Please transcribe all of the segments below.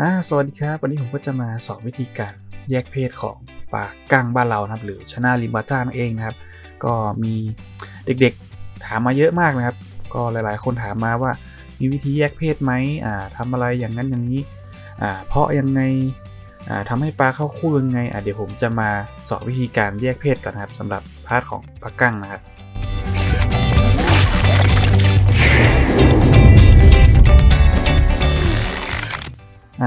อ่าสวัสดีครับ วันนี้ผมก็จะมาสอนวิธีการแยกเพศของปลากั้งบ้านเรานะครับ หรือชนาลิมบาต้านั่นเองนะครับ ก็มีเด็กๆถามมาเยอะมากนะครับ ก็หลายๆ คนถามมาว่ามีวิธีแยกเพศไหมอ่าทำอะไรอย่างนั้นอย่างนี้อ่าเพาะยังไงอ่าทำให้ปลาเข้าคู่ยังไงอ่าเดี๋ยวผมจะมาสอนวิธีการแยกเพศก่อนนะครับสำหรับพาร์ทของปลากั้งนะครับ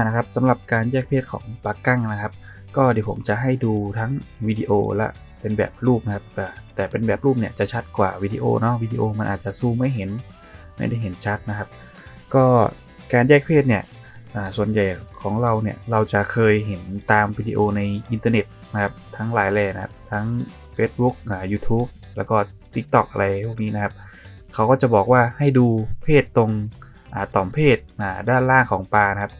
นะครับสำหรับการแยกเพศของปลากั้งนะครับ ก็เดี๋ยวผมจะให้ดูทั้งวิดีโอและเป็นแบบรูปนะครับ แต่เป็นแบบรูปเนี่ยจะชัดกว่าวิดีโอเนาะวิดีโอมันอาจจะซูมไม่เห็นไม่ได้เห็นชัดนะครับ ก็การแยกเพศเนี่ยส่วนใหญ่ของเราเนี่ยเราจะเคยเห็นตามวิดีโอในอินเทอร์เน็ตนะครับทั้งหลายแหล่นะครับทั้ง Facebook อ่า YouTube แล้วก็ TikTok อะไรพวกนี้นะครับเขาก็จะบอกว่าให้ดูเพศตรงต่อมเพศด้านล่างของปลานะครับ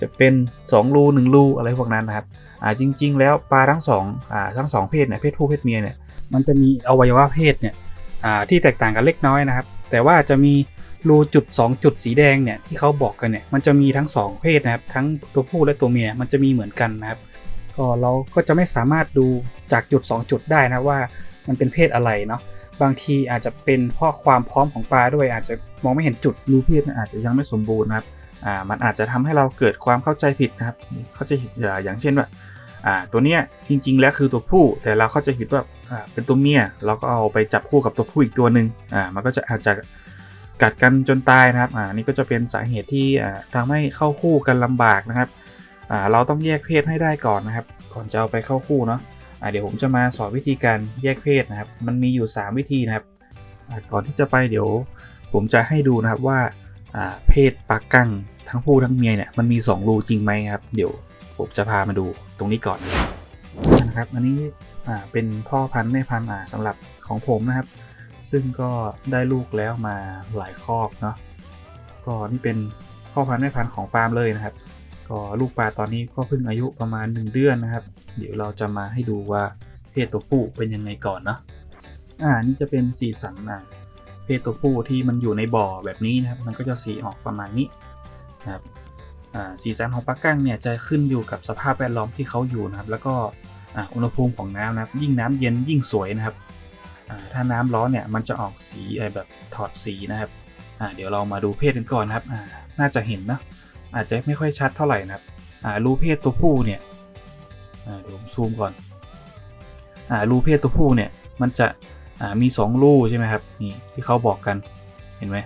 จะเป็น 2 รู1รูอะไรพวกนั้นนะครับอ่าจริง ๆ แล้วปลาทั้ง2อ่าทั้ง2เพศเนี่ยเพศผู้เพศเมียเนี่ยมันจะมีอวัยวะเพศเนี่ยอ่าที่แตกต่างกันเล็กน้อยนะครับ แต่ว่าจะมีรูจุด 2 จุดสีแดงเนี่ยที่เขาบอกกันเนี่ยมันจะมีทั้ง 2 เพศนะครับทั้งตัวผู้และตัวเมียมันจะมีเหมือนกันนะครับก็เราก็จะไม่สามารถดูจากจุด 2 จุดได้นะว่ามันเป็นเพศอะไรเนาะบางทีอาจจะเป็นเพราะความพร้อมของปลาด้วยอาจจะมองไม่เห็นจุดรูเพศอาจจะยังไม่สมบูรณ์นะครับ อ่ามันอาจจะทำให้เราเกิดความเข้าใจผิดนะครับเข้าใจผิดอย่างเช่นว่าอ่าตัวเนี้ยจริง ๆ แล้วคือตัวผู้ แต่เราเข้าใจผิดว่าอ่าเป็นตัวเมียเราก็เอาไปจับคู่กับตัวผู้อีกตัวหนึ่งอ่ามันก็จะอาจจะกัดกันจนตายนะครับอ่านี่ก็จะเป็นสาเหตุที่อ่าทำให้เข้าคู่กันลำบากนะครับอ่าเราต้องแยกเพศให้ได้ก่อนนะครับ ก่อนจะเอาไปเข้าคู่เนาะอ่าเดี๋ยวผมจะมาสอนวิธีการแยกเพศนะครับ มันมีอยู่ 3 วิธีนะครับก่อนที่จะไปเดี๋ยวผมจะให้ดูนะครับว่าอ่าเพศปลากั้ง ทั้งผู้ทั้งเมียเนี่ยมันมี 2 รูจริงไหมครับ เดี๋ยวผมจะพามาดูตรงนี้ก่อนนะครับอันนี้อ่าเป็นพ่อพันธุ์แม่พันธุ์อ่าสำหรับของผมนะครับ ซึ่งก็ได้ลูกแล้วมาหลายคอกเนาะก็นี่เป็นพ่อพันธุ์แม่พันธุ์ของฟาร์มเลยนะครับ ก็ลูกปลาตอนนี้ก็เพิ่งอายุประมาณ 1 เดือนนะครับ เดี๋ยวเราจะมาให้ดูว่าเพศตัวผู้เป็นยังไงก่อนเนาะอ่านี่จะเป็นสีสันอะเพศตัวผู้ที่มันอยู่ในบ่อแบบนี้นะครับ มันก็จะสีออกประมาณนี้ นะครับสีสันของปลากั้งเนี่ยจะขึ้นอยู่กับสภาพแวดล้อมที่เขาอยู่นะครับ แล้วก็อุณหภูมิของน้ำนะครับ ยิ่งน้ำเย็นยิ่งสวยนะครับถ้าน้ำร้อนเนี่ยมันจะออกสีแบบถอดสีนะครับเดี๋ยวเรามาดูเพศกันก่อนนะครับน่าจะเห็นนะอาจจะไม่ค่อยชัดเท่าไหร่นะครับรูเพศตัวผู้เนี่ยเดี๋ยวผมซูมก่อนอรูเพศตัวผู้เนี่ยมันจะมีสองรูใช่ไหมครับนี่ที่เขาบอกกันเห็นไหม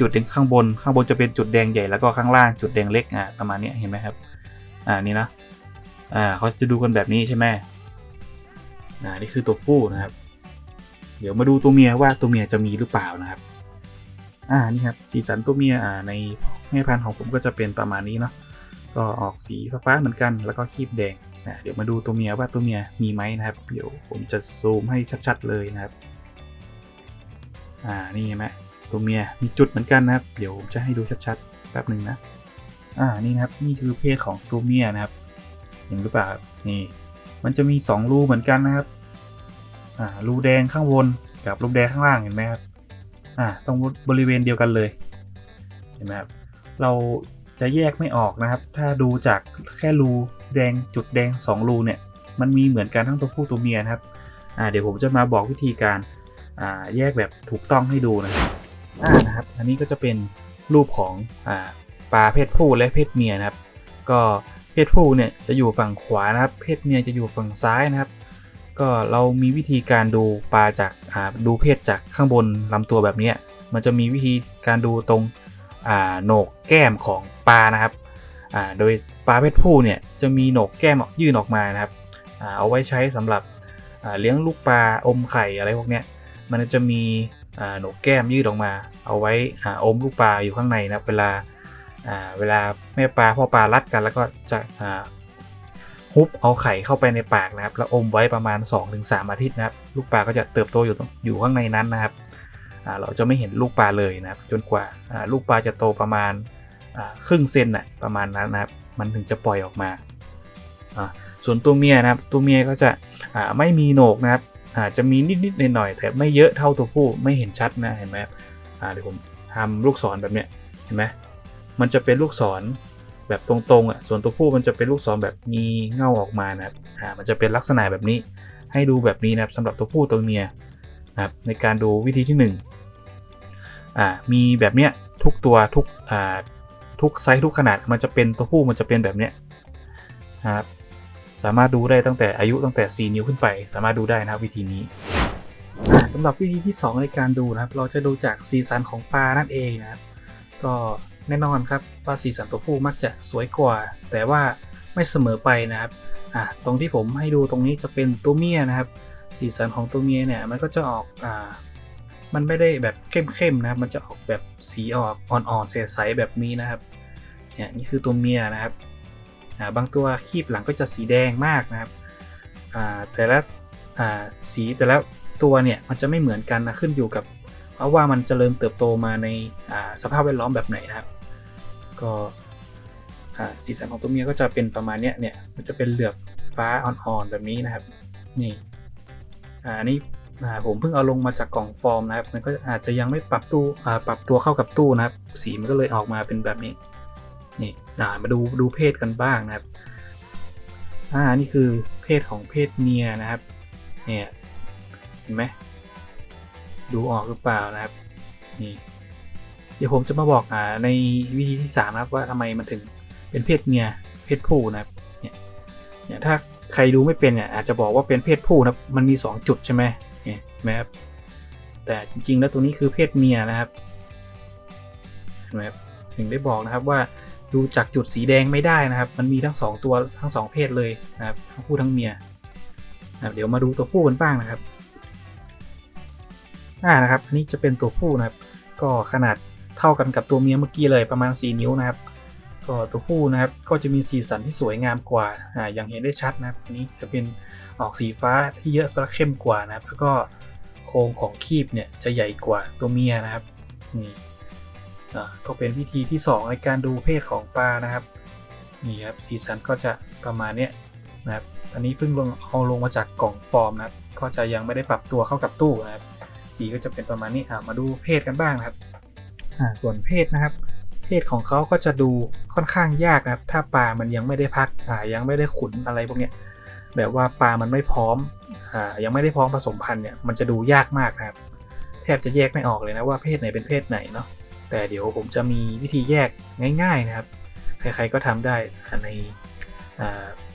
จุดแดงข้างบน ข้างบนจะเป็นจุดแดงใหญ่แล้วก็ข้างล่างจุดแดงเล็กอ่าประมาณนี้เห็นไหมครับ อ่านี่นะอ่าเขาจะดูกันแบบนี้ใช่ไหมอ่านี่คือตัวผู้นะครับ เดี๋ยวมาดูตัวเมียว่าตัวเมียจะมีหรือเปล่านะครับ อ่านี่ครับสีสันตัวเมียอ่าในแม่พันธุ์ของผมก็จะเป็นประมาณนี้เนาะก็ออกสีฟ้าๆเหมือนกันแล้วก็คีบแดงอะเดี๋ยวมาดูตัวเมียว่าตัวเมียมีไหมนะครับ เดี๋ยวผมจะซูมให้ชัดๆเลยนะครับ อ่านี่เห็นไหม ตัวเมียมีจุดเหมือนกันนะครับ เดี๋ยวผมจะให้ดูชัดๆแป๊บหนึ่งนะอ่านี่นะครับนี่คือเพศของตัวเมียนะครับ เห็นหรือเปล่านี่ มันจะมี 2 รูเหมือนกันนะครับอ่ารูแดงข้างบนกับรูแดงข้างล่างเห็นไหมครับอ่าตรงบริเวณเดียวกันเลยเห็นไหมครับเราจะแยกไม่ออกนะครับ ถ้าดูจากแค่รูแดงจุดแดง 2 รูเนี่ยมันมีเหมือนกันทั้งตัวผู้ตัวเมียนะครับ อ่า เดี๋ยวผมจะมาบอกวิธีการ อ่า แยกแบบถูกต้องให้ดูนะครับ อ่านะครับ อันนี้ก็จะเป็นรูปของอ่าปลาเพศผู้และเพศเมียนะครับ ก็เพศผู้เนี่ยจะอยู่ฝั่งขวานะครับ เพศเมียจะอยู่ฝั่งซ้ายนะครับ ก็เรามีวิธีการดูปลาจากอ่าดูเพศจากข้างบนลำตัวแบบนี้มันจะมีวิธีการดูตรงอ่าโหนกแก้มของปลานะครับอ่าโดยปลาเพศผู้เนี่ยจะมีโหนกแก้มออกยื่นออกมานะครับอ่าเอาไว้ใช้สำหรับเลี้ยงลูกปลาอมไข่อะไรพวกเนี้ยมันจะมี โหนกแก้มยืดออกมา เอาไว้ออมลูกปลาอยู่ข้างในนะเวลาเวลาแม่ปลาพ่อปลารัดกันแล้วก็จะฮุบเอาไข่เข้าไปในปากนะครับ แล้วอมไว้ประมาณ 2-3 อาทิตย์นะครับ ลูกปลาก็จะเติบโตอยู่ตรงอยู่ข้างในนั้นนะครับเราจะไม่เห็นลูกปลาเลยนะครับ จนกว่าลูกปลาจะโตประมาณครึ่งเซนน่ะประมาณนั้นนะครับ มันถึงจะปล่อยออกมา ส่วนตัวเมียนะครับ ตัวเมียก็จะไม่มีโหนกนะครับ อาจจะมีนิดๆหน่อยๆแต่ไม่เยอะเท่าตัวผู้ไม่เห็นชัดนะเห็นไหมอ่าเดี๋ยวผมทำลูกศรแบบเนี้ยเห็นไหมมันจะเป็นลูกศรแบบตรงๆอะส่วนตัวผู้มันจะเป็นลูกศรแบบมีเงาออกมานะครับอ่ามันจะเป็นลักษณะแบบนี้ให้ดูแบบนี้นะครับสำหรับตัวผู้ตัวเมียนะครับในการดูวิธีที่1อ่ามีแบบเนี้ยทุกตัวทุกอ่าทุกไซส์ทุกขนาดมันจะเป็นตัวผู้มันจะเป็นแบบเนี้ยนะครับ สามารถดูได้ตั้งแต่อายุตั้งแต่ 4 นิ้วขึ้นไป สามารถดูได้นะครับวิธีนี้อ่าสำหรับวิธีที่ 2 ในการดูนะครับ เราจะดูจากสีสันของปลานั่นเองนะครับก็แน่นอนครับว่าสีสันตัวผู้มักจะสวยกว่า แต่ว่าไม่เสมอไปนะครับอ่าตรงที่ผมให้ดูตรงนี้จะเป็นตัวเมียนะครับ สีสันของตัวเมียเนี่ยมันก็จะออกอ่ามันไม่ได้แบบเข้มๆนะครับ มันจะออกแบบสีออกอ่อนๆใสๆแบบนี้นะครับเนี่ยนี่คือตัวเมียนะครับ บางตัวคีบหลังก็จะสีแดงมากนะครับแต่ละสีแต่ละตัวเนี่ยมันจะไม่เหมือนกันนะขึ้นอยู่กับเพราะว่ามันจเจริญเติบโตมาในสภาพแวดล้อมแบบไหนนะครับก็สีสันของตัวเมียก็จะเป็นประมาณนี้เนี่ยมันจะเป็นเหลือบฟ้าอ่อนๆแบบนี้นะครับนี่อันนี้ผมเพิ่งเอาลงมาจากกล่องฟอร์มนะครับมันก็อาจจะยังไม่ปรับตู้ปรับตัวเข้ากับตู้นะครับ สีมันก็เลยออกมาเป็นแบบนี้ นี่มาดูดูเพศกันบ้างนะครับอ่านี่คือเพศของเพศเมียนะครับ เนี่ยเห็นไหมดูออกหรือเปล่านะครับ นี่ เดี๋ยวผมจะมาบอกอ่าในวิธีที่สามนะครับว่าทำไมมันถึงเป็นเพศเมียเพศผู้นะครับ เนี่ยเนี่ยถ้าใครดูไม่เป็นเนี่ยอาจจะบอกว่าเป็นเพศผู้นะมันมี 2 จุดใช่ไหมเนี่ยไหมครับแต่จริงๆแล้วตัวนี้คือเพศเมียนะครับเห็นไหมครับถึงได้บอกนะครับว่า ดูจากจุดสีแดงไม่ได้นะครับ มันมีทั้ง 2 ตัวทั้ง 2 เพศเลยนะครับทั้งผู้ทั้งเมียนะเดี๋ยวมาดูตัวผู้กันบ้างนะครับอ่านะครับอันนี้จะเป็นตัวผู้นะครับ ก็ขนาดเท่ากันกับตัวเมียเมื่อกี้เลยประมาณ 4 นิ้วนะครับ ก็ตัวผู้นะครับก็จะมีสีสันที่สวยงามกว่าอ่าอย่างเห็นได้ชัดนะครับอันนี้จะเป็นออกสีฟ้าที่เยอะและเข้มกว่านะครับ แล้วก็โครงของคีบเนี่ยจะใหญ่กว่าตัวเมียนะครับนี่ ก็เป็นวิธีที่ 2 ในการดูเพศของปลานะครับนี่ครับสีสันก็จะประมาณเนี้ยนะครับอันนี้เพิ่งลงเอาลงมาจากกล่องฟอร์มนะครับ ก็จะยังไม่ได้ปรับตัวเข้ากับตู้นะครับ สีก็จะเป็นประมาณนี้อ่ามาดูเพศกันบ้างนะครับอ่าส่วนเพศนะครับ เพศของเขาก็จะดูค่อนข้างยากนะครับ ถ้าปลามันยังไม่ได้พักอ่ายังไม่ได้ขุนอะไรพวกเนี้ยแบบว่าปลามันไม่พร้อมอ่ายังไม่ได้พร้อมผสมพันธุ์เนี่ยมันจะดูยากมากนะครับ แทบจะแยกไม่ออกเลยนะว่าเพศไหนเป็นเพศไหนเนาะ แต่เดี๋ยวผมจะมีวิธีแยกง่ายๆนะครับ ใครๆก็ทำได้ใน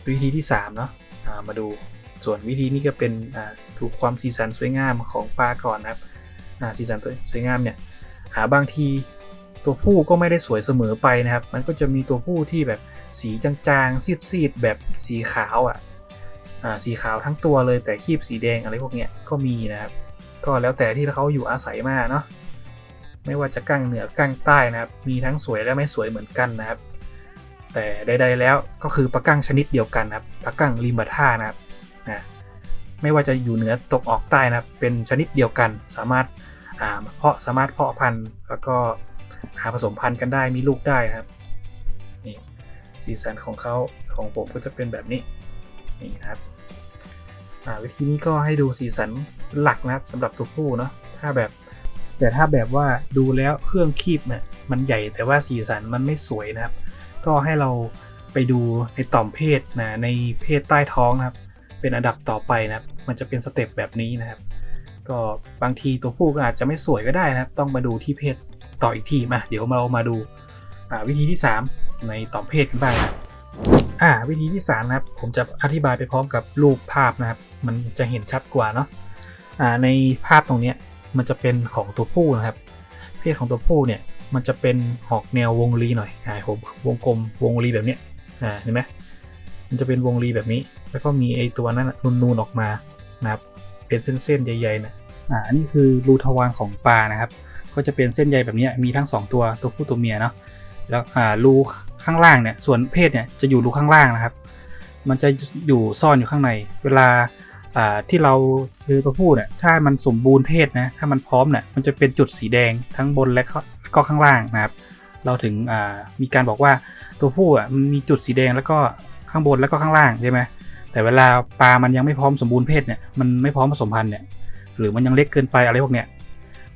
วิธีที่3เนาะมาดูส่วนวิธีนี้ก็เป็นถูกความสีสันสวยงามของปลาก่อนนะครับสีสันสวยงามเนี่ยหาบางทีตัวผู้ก็ไม่ได้สวยเสมอไปนะครับ มันก็จะมีตัวผู้ที่แบบสีจางๆซีดๆแบบสีขาวอะสีขาวทั้งตัวเลยแต่คีบสีแดงอะไรพวกเนี้ยก็มีนะครับ ก็แล้วแต่ที่เขาอยู่อาศัยมาเนาะ ไม่ว่าจะกั้งเหนือกั้งใต้นะครับ มีทั้งสวยและไม่สวยเหมือนกันนะครับ แต่ใดๆแล้วก็คือปลากั้งชนิดเดียวกันนะครับปลากั้งริมบัท่านะครับนะไม่ว่าจะอยู่เหนือตกออกใต้นะครับ เป็นชนิดเดียวกัน สามารถเพาะสามารถเพาะพันธุ์แล้วก็หาผสมพันธุ์กันได้มีลูกได้ครับนี่สีสันของเขาของผมก็จะเป็นแบบนี้นี่นะครับวิธีนี้ก็ให้ดูสีสันหลักนะครับสำหรับตัวผู้เนาะถ้าแบบ แต่ถ้าแบบว่าดูแล้วเครื่องคีบเนี่ยมันใหญ่แต่ว่าสีสันมันไม่สวยนะครับ ก็ให้เราไปดูในต่อมเพศนะในเพศใต้ท้องนะครับ เป็นอันดับต่อไปนะครับ มันจะเป็นสเต็ปแบบนี้นะครับ ก็บางทีตัวผู้ก็อาจจะไม่สวยก็ได้นะครับ ต้องมาดูที่เพศต่ออีกทีมาเดี๋ยวเรามาดูวิธีที่ 3 ในต่อมเพศกันบ้างนะอ่าวิธีที่3นะครับ ผมจะอธิบายไปพร้อมกับรูปภาพนะครับ มันจะเห็นชัดกว่าเนาะอ่าในภาพตรงนี้ มันจะเป็นของตัวผู้นะครับ เพศของตัวผู้เนี่ยมันจะเป็นออกแนววงรีหน่อยอ่าผมวงกลมวงรีแบบนี้อ่าเห็นไหมมันจะเป็นวงรีแบบนี้ แล้วก็มีไอตัวนั้นนูนๆออกมานะครับเป็นเส้นๆใหญ่ๆนะอ่าอันนี้คือรูทวารของปลานะครับ ก็จะเป็นเส้นใยแบบนี้มีทั้ง 2 ตัวตัวผู้ตัวเมียเนาะแล้วอ่ารูข้างล่างเนี่ยส่วนเพศเนี่ยจะอยู่รูข้างล่างนะครับ มันจะอยู่ซ่อนอยู่ข้างใน เวลา อ่าที่เราคือตัวผู้เนี่ยถ้ามันสมบูรณ์เพศนะถ้ามันพร้อมเนี่ยมันจะเป็นจุดสีแดงทั้งบนและก็ข้างล่างนะครับเราถึงมีการบอกว่าตัวผู้อะมันมีจุดสีแดงแล้วก็ข้างบนแล้วก็ข้างล่างใช่ไหมแต่เวลาปลามันยังไม่พร้อมสมบูรณ์เพศเนี่ยมันไม่พร้อมผสมพันธุ์เนี่ยหรือมันยังเล็กเกินไปอะไรพวกเนี้ย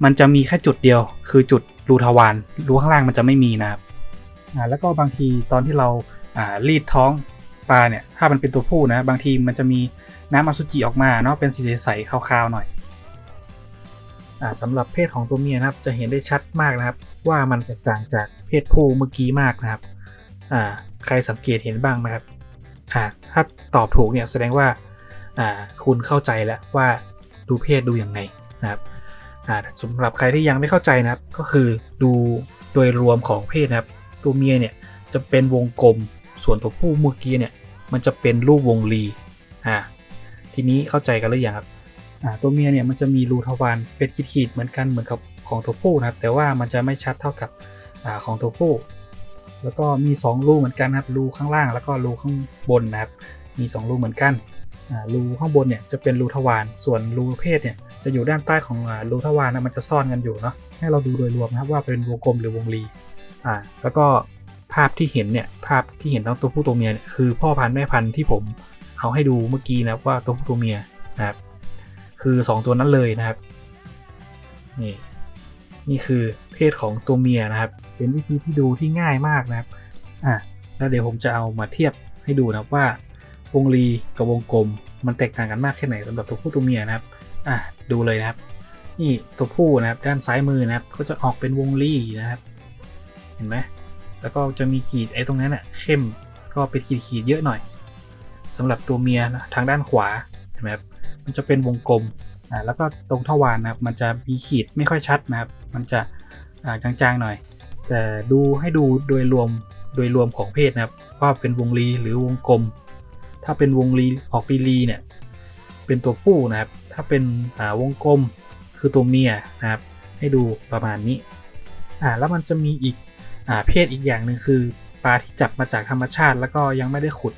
มันจะมีแค่จุดเดียว คือจุดรูทวารรูข้างล่างมันจะไม่มีนะครับอ่าแล้วก็บางทีตอนที่เราอ่ารีดท้องปลาเนี่ยถ้ามันเป็นตัวผู้นะบางทีมันจะมี น้ำอสุจิออกมาเนาะเป็นสีใสๆขาวๆหน่อยอ่าสำหรับเพศของตัวเมียนะครับจะเห็นได้ชัดมากนะครับ ว่ามันแตกต่างจากเพศผู้เมื่อกี้มากนะครับอ่าใครสังเกตเห็นบ้างไหมครับอ่าถ้าตอบถูกเนี่ยแสดงว่าอ่าคุณเข้าใจแล้วว่าดูเพศดูอย่างไงนะครับอ่าสำหรับใครที่ยังไม่เข้าใจนะครับ ก็คือดูโดยรวมของเพศนะครับ ตัวเมียเนี่ยจะเป็นวงกลมส่วนตัวผู้เมื่อกี้เนี่ยมันจะเป็นรูปวงรีอ่า ทีนี้เข้าใจกันหรือยังครับอ่าตัวเมียเนี่ยมันจะมีรูทวารเป็นขีดๆเหมือนกันเหมือนกับของตัวผู้นะครับ แต่ว่ามันจะไม่ชัดเท่ากับอ่าของตัวผู้ แล้วก็มี 2 รูเหมือนกันครับรูข้างล่างแล้วก็รูข้างบนนะครับ มี 2 รูเหมือนกันอ่ารูข้างบนเนี่ยจะเป็นรูทวารส่วนรูเพศเนี่ยจะอยู่ด้านใต้ของรูทวารนะมันจะซ่อนกันอยู่เนาะให้เราดูโดยรวมนะครับว่าเป็นวงกลมหรือวงรีอ่าแล้วก็ภาพที่เห็นเนี่ยภาพที่เห็นทั้งตัวผู้ตัวเมียเนี่ยคือพ่อพันธุ์แม่พันธุ์ที่ผม เอาให้ดูเมื่อกี้นะครับว่าตัวผู้ตัวเมียนะครับคือ 2 ตัวนั้นเลยนะครับนี่นี่คือเพศของตัวเมียนะครับ เป็นวิธีที่ดูที่ง่ายมากนะครับอะแล้วเดี๋ยวผมจะเอามาเทียบให้ดูนะครับว่าวงรีกับวงกลม มันแตกต่างกันมากแค่ไหนสำหรับตัวผู้ตัวเมียนะครับอะดูเลยนะครับ นี่ตัวผู้นะครับด้านซ้ายมือนะครับ ก็จะออกเป็นวงรีนะครับ เห็นไหมแล้วก็จะมีขีดไอ้ตรงนั้นน่ะเข้มก็เป็นขีดขีดเยอะหน่อย สำหรับตัวเมียนะทางด้านขวาเห็นไหมครับมันจะเป็นวงกลมอ่าแล้วก็ตรงทวารนะครับมันจะมีขีดไม่ค่อยชัดนะครับ มันจะอ่าจางๆหน่อย แต่ดูให้ดูโดยรวมโดยรวมของเพศนะครับว่าเป็นวงรีหรือวงกลม ถ้าเป็นวงรีออกปีรีเนี่ยเป็นตัวผู้นะครับ ถ้าเป็นอ่าวงกลมคือตัวเมียนะครับ ให้ดูประมาณนี้อ่าแล้วมันจะมีอีกอ่าเพศอีกอย่างหนึ่งคือปลาที่จับมาจากธรรมชาติ แล้วก็ยังไม่ได้ขุด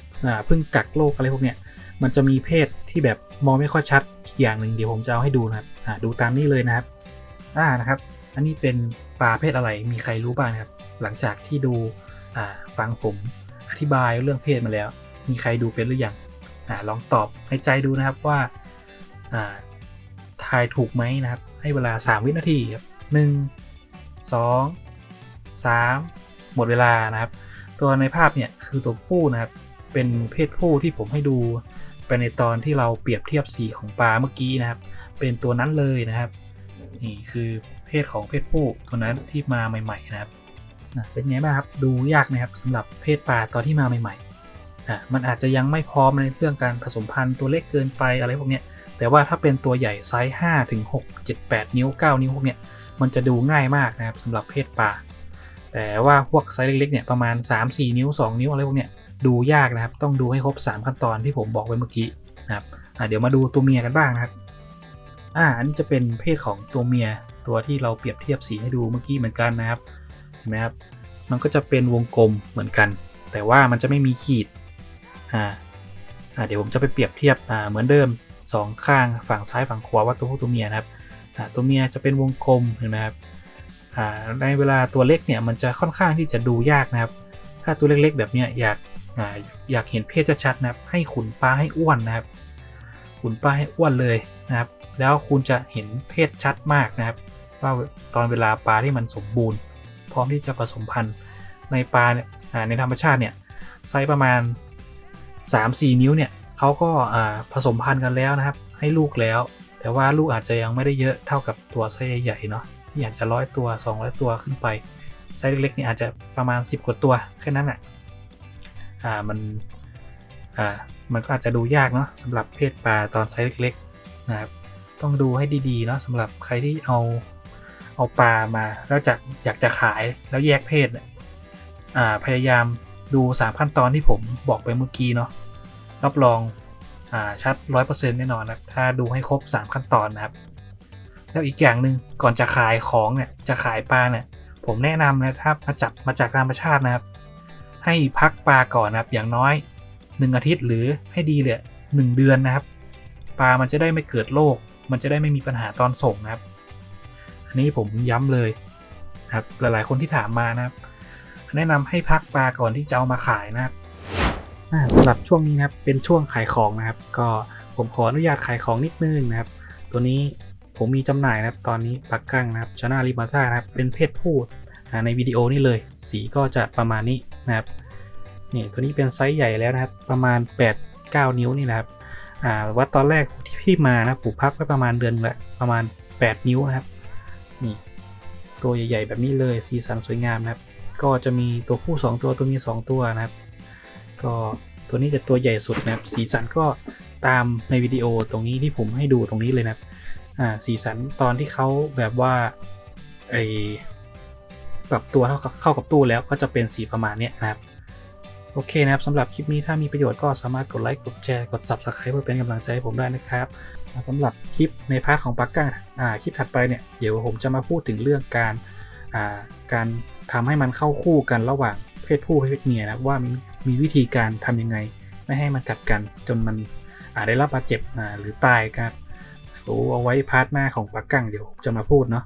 พิ่งกักโรคอะไรพวกเนี้ยมันจะมีเพศที่แบบมองไม่ค่อยชัดอีกอย่างหนึ่งเดี๋ยวผมจะเอาให้ดูนะครับดูตามนี้เลยนะครับอ่านะครับ อันนี้เป็นปลาเพศอะไรมีใครรู้บ้างครับ หลังจากที่ดูฟังผมอธิบายเรื่องเพศมาแล้ว มีใครดูเป็นหรือยังอลองตอบในใจดูนะครับว่าอ่าทายถูกไหมนะครับ ให้เวลา 3 วินาทีครับหนึ่งสองสามหมดเวลานะครับ ตัวในภาพเนี่ยคือตัวผู้นะครับ เป็นเพศผู้ที่ผมให้ดูไปในตอนที่เราเปรียบเทียบสีของปลาเมื่อกี้นะครับ เป็นตัวนั้นเลยนะครับ นี่คือเพศของเพศผู้ตัวนั้นที่มาใหม่ๆนะครับเป็นไงบ้างครับดูยากนะครับสำหรับเพศปลาตอนที่มาใหม่ๆอะมันอาจจะยังไม่พร้อมในเรื่องการผสมพันธุ์ตัวเล็กเกินไปอะไรพวกเนี้ยแต่ว่าถ้าเป็นตัวใหญ่ไซส์5ถึง6 7 8 นิ้ว 9 นิ้วพวกเนี้ยมันจะดูง่ายมากนะครับสำหรับเพศปลาแต่ว่าพวกไซส์เล็กๆเนี่ยประมาณ 3-4 นิ้ว 2 นิ้วอะไรพวกเนี้ย ดูยากนะครับ ต้องดูให้ครบ 3 ขั้นตอนที่ผมบอกไว้เมื่อกี้นะครับเดี๋ยวมาดูตัวเมียกันบ้างนะครับอ่าอันนี้จะเป็นเพศของตัวเมียตัวที่เราเปรียบเทียบสีให้ดูเมื่อกี้เหมือนกันนะครับเห็นไหมครับมันก็จะเป็นวงกลมเหมือนกัน แต่ว่ามันจะไม่มีขีดอ่าอ่าเดี๋ยวผมจะไปเปรียบเทียบอ่าเหมือนเดิมสองข้างฝั่งซ้ายฝั่งขวาว่าตัวผู้ตัวเมียนะครับอ่าตัวเมียจะเป็นวงกลมเห็นไหมครับอ่าในเวลาตัวเล็กเนี่ยมันจะค่อนข้างที่จะดูยากนะครับ ถ้าตัวเล็กๆ แบบเนี้ยอยาก ออยากเห็นเพศชัดๆนะครับ ให้ขุนปลาให้อ้วนนะครับ ขุนปลาให้อ้วนเลยนะครับ แล้วคุณจะเห็นเพศชัดมากนะครับ ว่าตอนเวลาปลาที่มันสมบูรณ์ พร้อมที่จะผสมพันธุ์ในปลาเนี่ยในธรรมชาติเนี่ยไซส์ประมาณ 3-4 นิ้วเนี่ยเขาก็ผสมพันธุ์กันแล้วนะครับ ให้ลูกแล้ว แต่ว่าลูกอาจจะยังไม่ได้เยอะเท่ากับตัวไซส์ใหญ่ๆเนาะที่อาจจะร้อยตัว 200 ตัวขึ้นไปไซส์เล็กๆเนี่ยอาจจะประมาณ 10 กว่าตัวแค่นั้นแหละ อ่ามันอ่ามันก็อาจจะดูยากเนาะสำหรับเพศปลาตอนไซส์เล็กๆนะครับต้องดูให้ดีๆเนาะสำหรับใครที่เอาเอาปลามาแล้วจะอยากจะขายแล้วแยกเพศอ่าพยายามดูสามขั้นตอนที่ผมบอกไปเมื่อกี้เนาะรับรองอ่าชัดร้อยเปอร์เซ็นต์แน่นอนนะถ้าดูให้ครบสามขั้นตอนนะครับ แล้วอีกอย่างหนึ่งก่อนจะขายของเนี่ยจะขายปลาเนี่ยผมแนะนำนะถ้ามาจับมาจากธรรมชาตินะครับ ให้พักปลาก่อนนะครับ อย่างน้อยหนึ่งอาทิตย์หรือให้ดีเลยหนึ่งเดือนนะครับ ปลามันจะได้ไม่เกิดโรคมันจะได้ไม่มีปัญหาตอนส่งนะครับ อันนี้ผมย้ำเลยนะครับหลายๆคนที่ถามมานะครับ แนะนำให้พักปลาก่อนที่จะเอามาขายนะครับสำหรับช่วงนี้นะครับเป็นช่วงขายของนะครับ ก็ผมขออนุญาตขายของนิดนึงนะครับ ตัวนี้ผมมีจำหน่ายนะครับ ตอนนี้ปักกั้งนะครับชานาริมาต้านะครับ เป็นเพศผู้ ในวิดีโอนี่เลย สีก็จะประมาณนี้นะครับนี่ตัวนี้เป็นไซส์ใหญ่แล้วนะครับ ประมาณ 8 9 นิ้วนี่นะครับอ่าวัดตอนแรกที่พี่มานะปลูกพักไว้ประมาณเดือนละประมาณ 8 นิ้วนะครับนี่ตัวใหญ่ ๆ แบบนี้เลยสีสันสวยงามนะครับ ก็จะมีตัวผู้ 2 ตัวตัวมีย2ตัวนะครับ ก็ตัวนี้จะตัวใหญ่สุดนะครับ สีสันก็ตามในวิดีโอตรงนี้ที่ผมให้ดูตรงนี้เลยนะครับอ่าสีสันตอนที่เขาแบบว่าไอ ปรับตัวเข้ากับเข้ากับตู้แล้วก็จะเป็นสีประมาณนี้นะครับ โอเคนะครับสำหรับคลิปนี้ถ้ามีประโยชน์ก็สามารถกดไลค์กดแชร์กด subscribe เพื่อเป็นกำลังใจให้ผมได้นะครับอ่าสำหรับคลิปในพาร์ทของปากกาอ่าคลิปถัดไปเนี่ยเดี๋ยวผมจะมาพูดถึงเรื่องการอ่าการทำให้มันเข้าคู่กันระหว่างเพศผู้เพศเมียนะว่ามีมีวิธีการทำยังไง ไม่ให้มันกัดกันจนมันอาจได้รับบาดเจ็บหรือตายครับเอาเอาไว้พาร์ทหน้าของปากกั้งเดี๋ยวผมจะมาพูดเนาะ